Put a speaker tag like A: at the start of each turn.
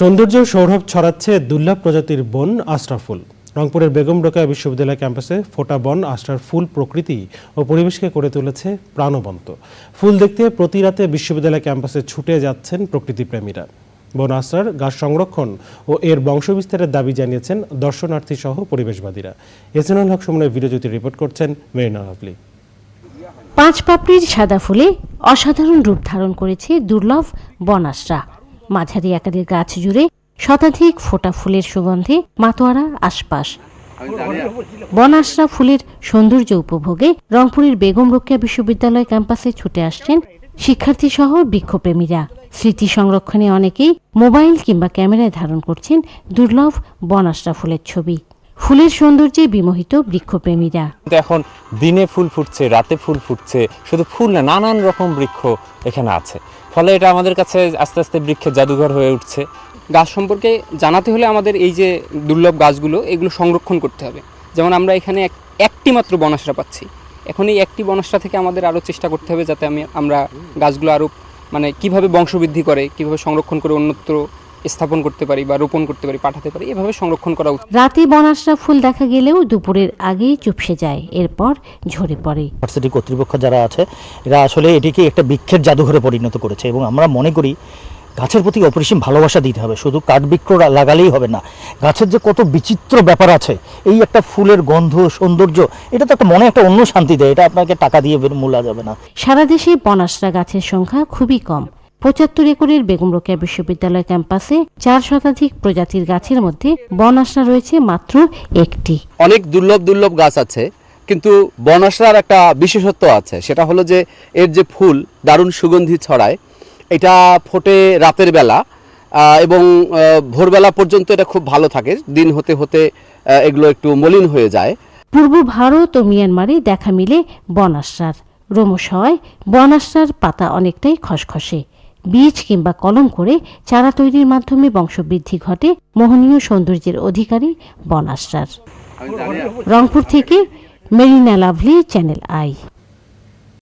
A: সৌন্দর্য সৌরভ ছড়াচ্ছে দুর্লভ প্রজাতির বন আশরাফুল। রংপুরের বেগম রোকেয়া বিশ্ববিদ্যালয় ক্যাম্পাসে ফোটা বন আশরার ফুল প্রকৃতি ও পরিবেশকে করে তুলেছে প্রাণবন্ত। ফুল দেখতে প্রতি রাতে বিশ্ববিদ্যালয় ক্যাম্পাসে ছুটে যাচ্ছেন প্রকৃতিপ্রেমীরা। বন আশরার গাছ সংরক্ষণ ও এর বংশবিস্তারের দাবি জানিয়েছেন দর্শনার্থী সহ পরিবেশবাদীরা। এসএনএল হক সমনের ভিডিওজ্যোতি রিপোর্ট করছেন মেরিনা হাফলি।
B: পাঁচ পাপড়ির সাদা ফুলে অসাধারণ রূপ ধারণ করেছে দুর্লভ বনাসরা মাঝারি আকারের গাছ জুড়ে শতাধিক ফোটা ফুলের সুগন্ধে মাতোয়ারা আশপাশ। বনাসরা ফুলের সৌন্দর্য উপভোগে রংপুরের বেগম রোকেয়া বিশ্ববিদ্যালয় ক্যাম্পাসে ছুটে আসছেন শিক্ষার্থী সহ বৃক্ষপ্রেমীরা স্মৃতি সংরক্ষণে অনেকেই মোবাইল কিংবা ক্যামেরায় ধারণ করছেন দুর্লভ বনাসরা ফুলের ছবি। ফুলের সৌন্দর্যে বিমোহিত বৃক্ষপ্রেমীরা।
C: এখন দিনে ফুল ফুটছে রাতে ফুল ফুটছে শুধু ফুল না নানান রকম বৃক্ষ এখানে আছে। ফলে এটা আমাদের কাছে আস্তে আস্তে বৃক্ষের জাদুঘর হয়ে উঠছে।
D: গাছ সম্পর্কে জানাতে হলে আমাদের এই যে দুর্লভ গাছগুলো এগুলো সংরক্ষণ করতে হবে। যেমন আমরা এখানে এক- একটি মাত্র বনসরা পাচ্ছি। এখন এই একটি বনসরা থেকে আমাদের আরও চেষ্টা করতে হবে যাতে আমি আমরা গাছগুলো আরও মানে কীভাবে বংশবৃদ্ধি করে কীভাবে সংরক্ষণ করে অন্যত্র স্থাপন করতে পারি বা রোপণ করতে পারি পাঠাতে পারি এভাবে সংরক্ষণ করা উচিত।
B: রাতে বনাসরা ফুল দেখা গেলেও দুপুরের আগেই চুপসে যায় এরপর ঝরে পড়ে।
E: ইউনিভার্সিটি কর্তৃপক্ষ যারা আছে এরা আসলে এটিকে একটা বৃক্ষের জাদুঘরে পরিণত করেছে এবং আমরা মনে করি গাছের প্রতি অপরিসীম ভালোবাসা দিতে হবে শুধু কাঠ বৃক্ষ লা- লাগালেই হবে না। গাছের যে কত বিচিত্র ব্যাপার আছে এই একটা ফুলের গন্ধ সৌন্দর্য এটা তো একটা মনে একটা অন্য শান্তি দেয় এটা আপনাকে টাকা দিয়ে মূল্য যাবে না।
B: সারা দেশে বনাসরা গাছের সংখ্যা খুবই কম। পঁচাত্তর একরের বেগম রোকেয়া বিশ্ববিদ্যালয় ক্যাম্পাসে চার শতাধিক প্রজাতির গাছের মধ্যে বনাসরা রয়েছে মাত্র একটি।
F: অনেক দুর্লভ দুর্লভ গাছ আছে কিন্তু বনসরার একটা বিশেষত্ব আছে সেটা হলো যে এর যে ফুল দারুণ সুগন্ধি ছড়ায় এটা ফোটে রাতের বেলা এবং ভোরবেলা পর্যন্ত এটা খুব ভালো থাকে দিন হতে হতে এগুলো একটু মলিন হয়ে যায়।
B: পূর্ব ভারত ও মিয়ানমারে দেখা মিলে বনাসরার রোমশ হয় বনাসরার পাতা অনেকটাই খসখসে। বীজ কিংবা কলম করে চারা তৈরির মাধ্যমে বংশবৃদ্ধি ঘটে মোহনীয় সৌন্দর্যের অধিকারী বনাশ্রার। রংপুর থেকে মেরিনা লাভলি, চ্যানেল আই।